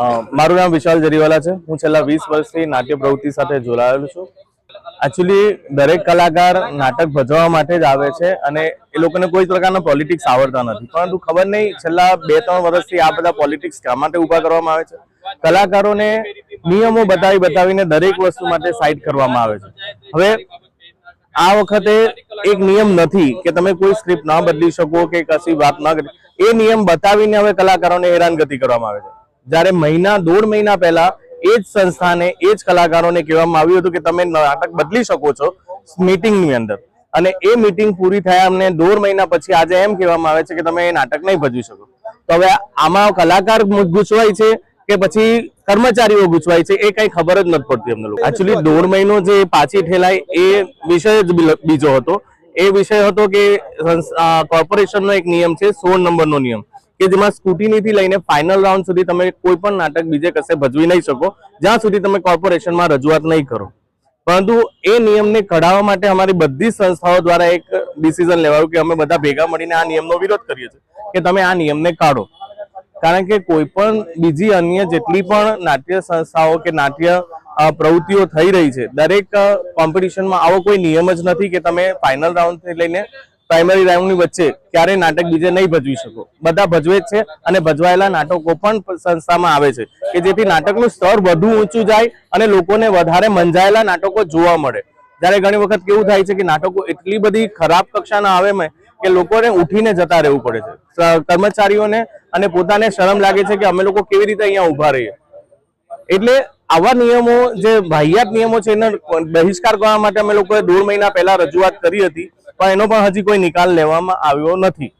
મારું નામ વિશાલ જરીવાલા છે. હું છેલ્લા વીસ વર્ષથી નાટ્ય પ્રવૃત્તિ સાથે જોડાયેલો છું. એકચ્યુઅલી દરેક કલાકાર નાટક ભજવવા માટે જ આવે છે અને એ લોકોને કોઈ પ્રકારના પોલિટિક્સ આવડતા નથી. પરંતુ ખબર નહીં, છેલ્લા બે ત્રણ વર્ષથી આ બધા પોલિટિક્સ શા માટે ઊભા કરવામાં આવે છે? કલાકારોને નિયમો બતાવી બતાવીને દરેક વસ્તુ માટે સાઇડ કરવામાં આવે છે. હવે, આ વખતે એક નિયમ નથી કે તમે કોઈ સ્ક્રિપ્ટ ના બદલી શકો કે કશી વાત ના કરી. એ નિયમ બતાવીને હવે કલાકારોને હેરાનગતિ કરવામાં આવે છે. જ્યારે મહિના, દોઢ મહિના પહેલા એ જ સંસ્થાને, એ જ કલાકારોને કહેવામાં આવ્યું હતું કે તમે નાટક બદલી શકો છો મીટિંગની અંદર. અને એ મીટિંગ પૂરી થયા અમને દોઢ મહિના પછી આજે એમ કહેવામાં આવે છે કે તમે એ નાટક નહીં ભજવી શકો. તો હવે આમાં કલાકાર ગૂંચવાય છે કે પછી કર્મચારીઓ ગૂંચવાય છે એ કઈ ખબર જ નથી પડતી અમને લોકો. એકચ્યુઅલી દોઢ મહિનો જે પાછી ઠેલાય એ વિષય જ બીજો હતો. એ વિષય હતો કે કોર્પોરેશનનો એક નિયમ છે, સોળ નંબરનો નિયમ. કે જેમાં સ્કૂટીનીથી લઈને ફાઇનલ રાઉન્ડ સુધી તમે કોઈ પણ નાટક બીજે કશે ભજવી નહીં શકો. જ્યાં સુધી તમે કોર્પોરેશનમાં રજૂઆત નહીં કરો. પરંતુ એ નિયમને કઢાવવા માટે અમારી બધી સંસ્થાઓ દ્વારા એક ડિસિઝન લેવાયું કે અમે બધા ભેગા મળીને આ નિયમનો વિરોધ કરીએ છીએ. કે તમે આ નિયમને કાઢો. કારણ કે કોઈ પણ બીજી અન્ય જેટલી પણ નાટ્ય સંસ્થાઓ કે નાટ્ય પ્રવૃત્તિઓ થઈ રહી છે, દરેક કોમ્પિટિશનમાં આવો કોઈ નિયમ જ નથી કે તમે ફાઇનલ રાઉન્ડથી લઈને પ્રાઇમરી રાઉન્ડની વચ્ચે ક્યારે નાટક બીજે નહીં ભજવી શકો. બધા ભજવે જ છે અને ભજવાયેલા નાટકો પણ સંસ્થામાં આવે છે કે જેથી નાટકનું સ્તર વધુ ઊંચું જાય અને લોકોને વધારે મંજાયેલા નાટકો જોવા મળે. જ્યારે ઘણી વખત કેવું થાય છે કે નાટકો એટલી બધી ખરાબ કક્ષાના આવે મેં કે લોકોને ઉઠીને જતા રહેવું પડે છે. કર્મચારીઓને અને પોતાને શરમ લાગે છે કે અમે લોકો કેવી રીતે અહીંયા ઊભા રહીએ. એટલે આવા નિયમો જે વાહિયાત નિયમો છે એનો બહિષ્કાર કરવા માટે અમે લોકોએ દોઢ મહિના પહેલા રજૂઆત કરી હતી પણ એનો પણ હજી કોઈ નિકાલ લેવામાં આવ્યો નથી.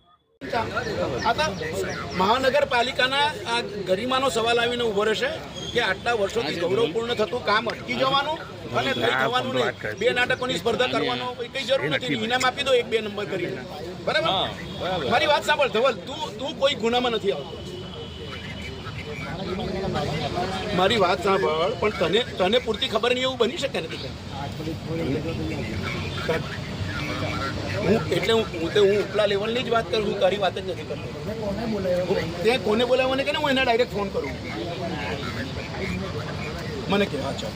મહાનગરપાલિકાના આ ગરિમાનો સવાલ આવીને ઊભો રહેશે કે આટલા વર્ષોથી ગૌરવપૂર્ણ થતું કામ અટકી જવાનું અને થઈ જવાનું નહીં. બે નાટકોની સ્પર્ધા કરવાનો કોઈ કઈ જરૂર નથી. ઇનામ આપી દો એક બે નંબર કરીને. બરાબર? મારી વાત સાંભળ ધવલ તું તું કોઈ ગુનામાં નથી આવતો. મારી વાત સાંભળ પણ તને તને પૂરતી ખબર નહીં એવું બની શકે નથી હું એટલે હું હું હું ઉપલા લેવલની જ વાત કરું છું, તારી વાત જ નથી કરતો. તે કોને બોલાવવાને કે હું એને ડાયરેક્ટ ફોન કરું. મને કે અચ્છા